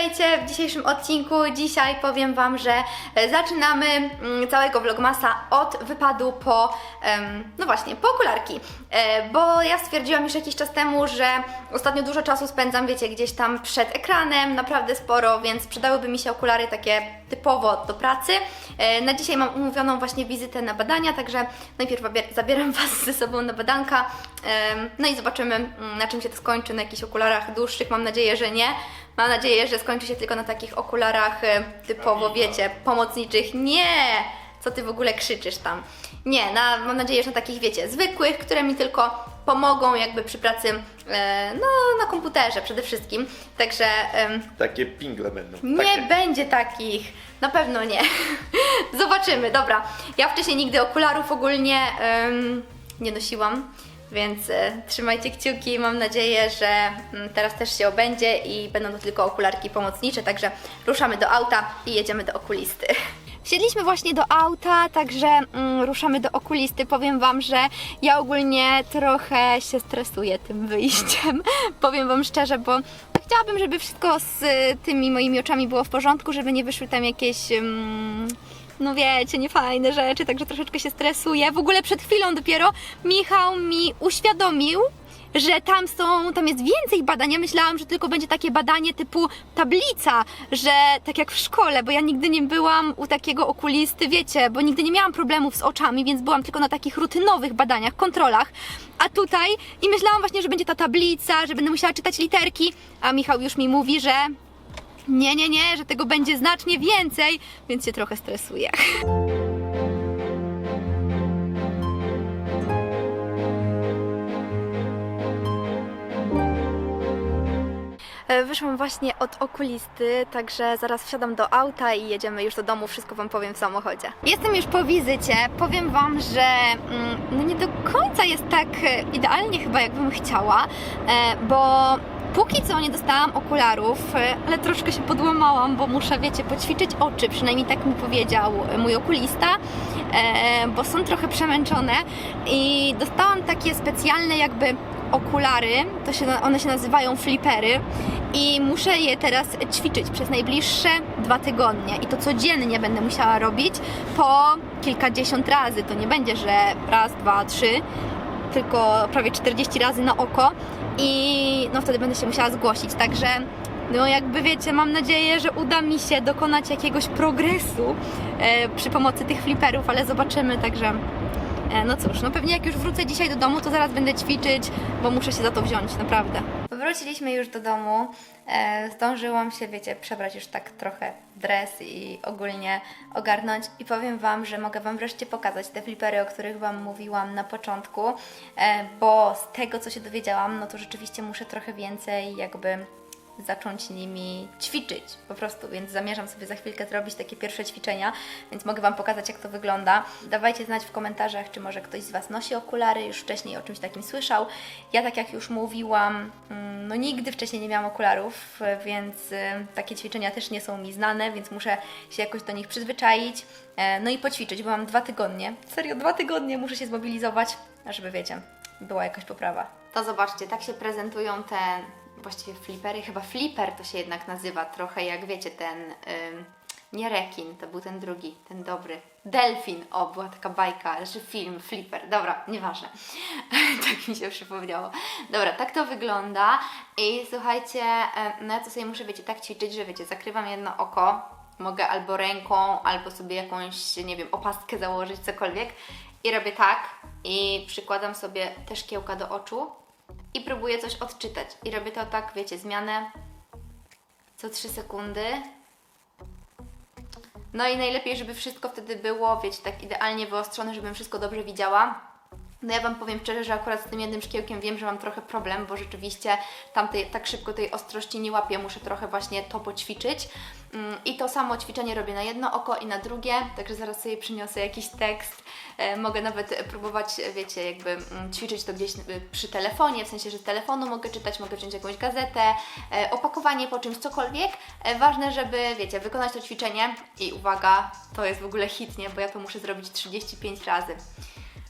witajcie w dzisiejszym odcinku. Dzisiaj powiem Wam, że e, zaczynamy mm, całego vlogmasa od wypadu po, no właśnie, po okularki. E, Bo ja stwierdziłam już jakiś czas temu, że ostatnio dużo czasu spędzam, wiecie, gdzieś tam przed ekranem, naprawdę sporo, więc przydałyby mi się okulary takie typowo do pracy. E, Na dzisiaj mam umówioną właśnie wizytę na badania, także najpierw zabieram Was ze sobą na badanka, no i zobaczymy mm, na czym się to skończy, na jakichś okularach dłuższych, mam nadzieję, że nie. Mam nadzieję, że skończy się tylko na takich okularach e, typowo, wiecie, pomocniczych. Nie! Co ty w ogóle krzyczysz tam? Nie, na, mam nadzieję, że na takich, wiecie, zwykłych, które mi tylko pomogą jakby przy pracy, e, no, na komputerze przede wszystkim. Także em, Takie pingle będą. nie Takie. będzie takich. Na pewno nie. Zobaczymy, dobra. Ja wcześniej nigdy okularów ogólnie em, nie nosiłam, więc e, trzymajcie kciuki. Mam nadzieję, że mm, teraz też się obędzie i będą to tylko okularki pomocnicze, także ruszamy do auta i jedziemy do okulisty. Wsiedliśmy właśnie do auta, także mm, ruszamy do okulisty. Powiem Wam, że ja ogólnie trochę się stresuję tym wyjściem. Powiem Wam szczerze, bo chciałabym, żeby wszystko z y, tymi moimi oczami było w porządku, żeby nie wyszły tam jakieś. ym, no wiecie, niefajne rzeczy, także troszeczkę się stresuję. W ogóle przed chwilą dopiero Michał mi uświadomił, że tam są, tam jest więcej badań. Ja myślałam, że tylko będzie takie badanie typu tablica, że tak jak w szkole, bo ja nigdy nie byłam u takiego okulisty, wiecie, bo nigdy nie miałam problemów z oczami, więc byłam tylko na takich rutynowych badaniach, kontrolach. A tutaj i myślałam właśnie, że będzie ta tablica, że będę musiała czytać literki, a Michał już mi mówi, że nie, nie, nie, że tego będzie znacznie więcej, więc się trochę stresuję. E, Wyszłam właśnie od okulisty, także zaraz wsiadam do auta i jedziemy już do domu. Wszystko Wam powiem w samochodzie. Jestem już po wizycie. Powiem Wam, że mm, no nie do końca jest tak e, idealnie chyba, jakbym chciała, e, bo póki co nie dostałam okularów, e, ale troszkę się podłamałam, bo muszę, wiecie, poćwiczyć oczy. Przynajmniej tak mi powiedział e, mój okulista, e, bo są trochę przemęczone. I dostałam takie specjalne jakby okulary, to się, one się nazywają flipery. I muszę je teraz ćwiczyć przez najbliższe dwa tygodnie. I to codziennie będę musiała robić po kilkadziesiąt razy, to nie będzie, że raz, dwa, trzy, tylko prawie 40 razy na oko i no wtedy będę się musiała zgłosić, także no jakby wiecie, mam nadzieję, że uda mi się dokonać jakiegoś progresu e, przy pomocy tych fliperów, ale zobaczymy, także E, No cóż, no pewnie jak już wrócę dzisiaj do domu, to zaraz będę ćwiczyć, bo muszę się za to wziąć, naprawdę. Wróciliśmy już do domu. E, zdążyłam się, wiecie, przebrać już tak trochę dres i ogólnie ogarnąć. I powiem Wam, że mogę Wam wreszcie pokazać te flipery, o których Wam mówiłam na początku, e, bo z tego, co się dowiedziałam, no to rzeczywiście muszę trochę więcej jakby zacząć nimi ćwiczyć po prostu, więc zamierzam sobie za chwilkę zrobić takie pierwsze ćwiczenia, więc mogę Wam pokazać jak to wygląda. Dawajcie znać w komentarzach, czy może ktoś z Was nosi okulary, już wcześniej o czymś takim słyszał. Ja tak jak już mówiłam, mm, no nigdy wcześniej nie miałam okularów, więc y, takie ćwiczenia też nie są mi znane, więc muszę się jakoś do nich przyzwyczaić, e, no i poćwiczyć, bo mam dwa tygodnie, serio dwa tygodnie muszę się zmobilizować, żeby wiecie, była jakaś poprawa. To zobaczcie, tak się prezentują te właściwie flipery, chyba flipper to się jednak nazywa, trochę jak wiecie, ten ym, nie rekin, to był ten drugi, ten dobry. Delfin, o, była taka bajka, znaczy film, flipper, dobra, nieważne. tak mi się przypomniało. Dobra, tak to wygląda i słuchajcie, no ja to sobie muszę, wiecie, tak ćwiczyć, że wiecie, zakrywam jedno oko, mogę albo ręką, albo sobie jakąś, nie wiem, opaskę założyć, cokolwiek i robię tak i przykładam sobie te szkiełka do oczu i próbuję coś odczytać. I robię to tak, wiecie, zmianę co 3 sekundy. No i najlepiej, żeby wszystko wtedy było, wiecie, tak idealnie wyostrzone, żebym wszystko dobrze widziała. No ja Wam powiem szczerze, że akurat z tym jednym szkiełkiem wiem, że mam trochę problem, bo rzeczywiście tamtej, tak szybko tej ostrości nie łapię, muszę trochę właśnie to poćwiczyć. Mm, I to samo ćwiczenie robię na jedno oko i na drugie, także zaraz sobie przyniosę jakiś tekst. E, mogę nawet próbować, wiecie, jakby mm, ćwiczyć to gdzieś e, przy telefonie, w sensie, że z telefonu mogę czytać, mogę wziąć jakąś gazetę, e, opakowanie po czymś, cokolwiek. E, ważne, żeby, wiecie, wykonać to ćwiczenie i uwaga, to jest w ogóle hit, nie? Bo ja to muszę zrobić 35 razy.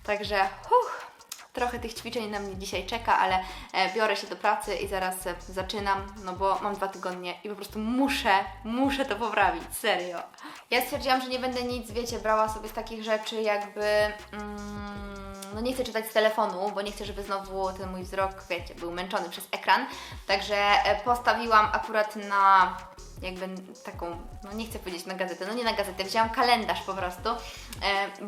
Także, huh, Trochę tych ćwiczeń na mnie dzisiaj czeka, ale e, biorę się do pracy i zaraz e, zaczynam, no bo mam dwa tygodnie i po prostu muszę, muszę to poprawić, serio. Ja stwierdziłam, że nie będę nic, wiecie, brała sobie z takich rzeczy jakby... Mm, no nie chcę czytać z telefonu, bo nie chcę, żeby znowu ten mój wzrok, wiecie, był męczony przez ekran. Także e, postawiłam akurat na jakby taką, no nie chcę powiedzieć na gazetę, no nie na gazetę, wzięłam kalendarz po prostu, e,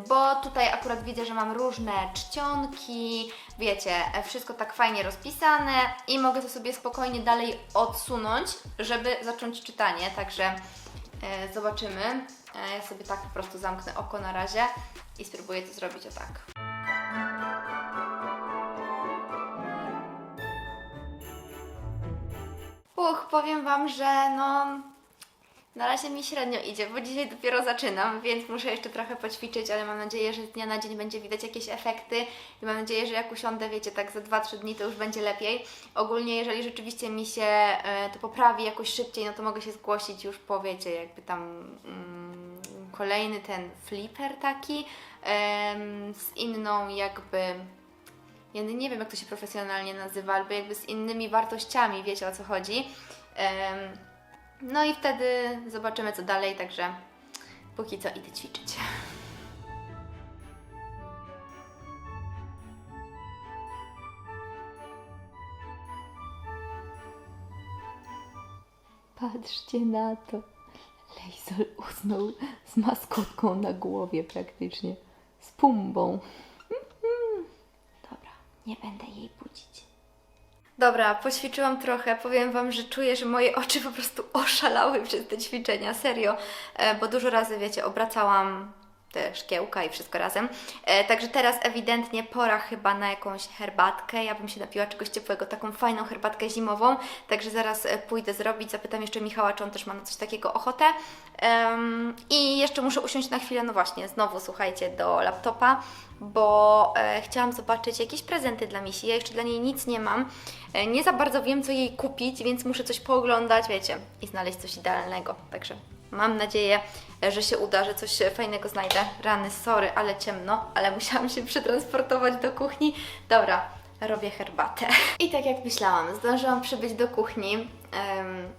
bo tutaj akurat widzę, że mam różne czcionki, wiecie, e, wszystko tak fajnie rozpisane i mogę to sobie spokojnie dalej odsunąć, żeby zacząć czytanie, także e, zobaczymy. Ja sobie tak po prostu zamknę oko na razie i spróbuję to zrobić o tak. Uch, powiem Wam, że no na razie mi średnio idzie, bo dzisiaj dopiero zaczynam, więc muszę jeszcze trochę poćwiczyć, ale mam nadzieję, że z dnia na dzień będzie widać jakieś efekty i mam nadzieję, że jak usiądę, wiecie, tak za 2-3 dni to już będzie lepiej. Ogólnie, jeżeli rzeczywiście mi się e, to poprawi jakoś szybciej, no to mogę się zgłosić już po, wiecie, jakby tam mm, kolejny ten flipper taki z inną jakby ja nie wiem, jak to się profesjonalnie nazywa, albo jakby z innymi wartościami, wiecie o co chodzi. No i wtedy zobaczymy, co dalej, także póki co idę ćwiczyć. Patrzcie na to. Lejzol usnął z maskotką na głowie praktycznie. Z pumbą. Nie będę jej budzić. Dobra, poćwiczyłam trochę. Powiem Wam, że czuję, że moje oczy po prostu oszalały przez te ćwiczenia, serio, e, bo dużo razy, wiecie, obracałam te szkiełka i wszystko razem. E, także teraz ewidentnie pora chyba na jakąś herbatkę. Ja bym się napiła czegoś ciepłego, taką fajną herbatkę zimową. Także zaraz e, pójdę zrobić. Zapytam jeszcze Michała, czy on też ma na coś takiego ochotę. Em, I jeszcze muszę usiąść na chwilę, no właśnie, znowu słuchajcie, do laptopa, bo e, chciałam zobaczyć jakieś prezenty dla Misi. Ja jeszcze dla niej nic nie mam. E, nie za bardzo wiem, co jej kupić, więc muszę coś pooglądać, wiecie, i znaleźć coś idealnego. Także mam nadzieję, że się uda, że coś fajnego znajdę. Rany, sorry, ale ciemno, ale musiałam się przetransportować do kuchni. Dobra, robię herbatę. I tak jak myślałam, zdążyłam przybyć do kuchni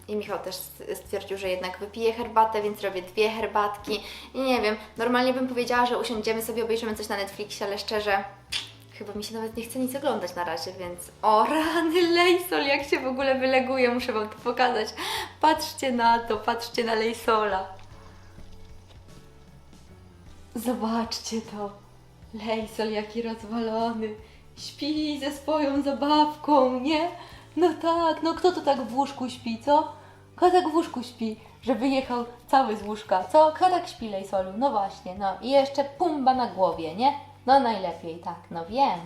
i Michał też stwierdził, że jednak wypije herbatę, więc robię dwie herbatki. I nie wiem, normalnie bym powiedziała, że usiądziemy sobie, obejrzymy coś na Netflixie, ale szczerze, chyba mi się nawet nie chce nic oglądać na razie, więc o rany Lejsol, jak się w ogóle wyleguje, muszę Wam to pokazać. Patrzcie na to, patrzcie na Lejsola. Zobaczcie to. Lejsol jaki rozwalony. Śpi ze swoją zabawką, nie? No tak, no kto to tak w łóżku śpi, co? Kto tak w łóżku śpi, że wyjechał cały z łóżka, co? Kto tak śpi, Lejsolu? No właśnie, no i jeszcze pumba na głowie, nie? No najlepiej, tak, no wiem.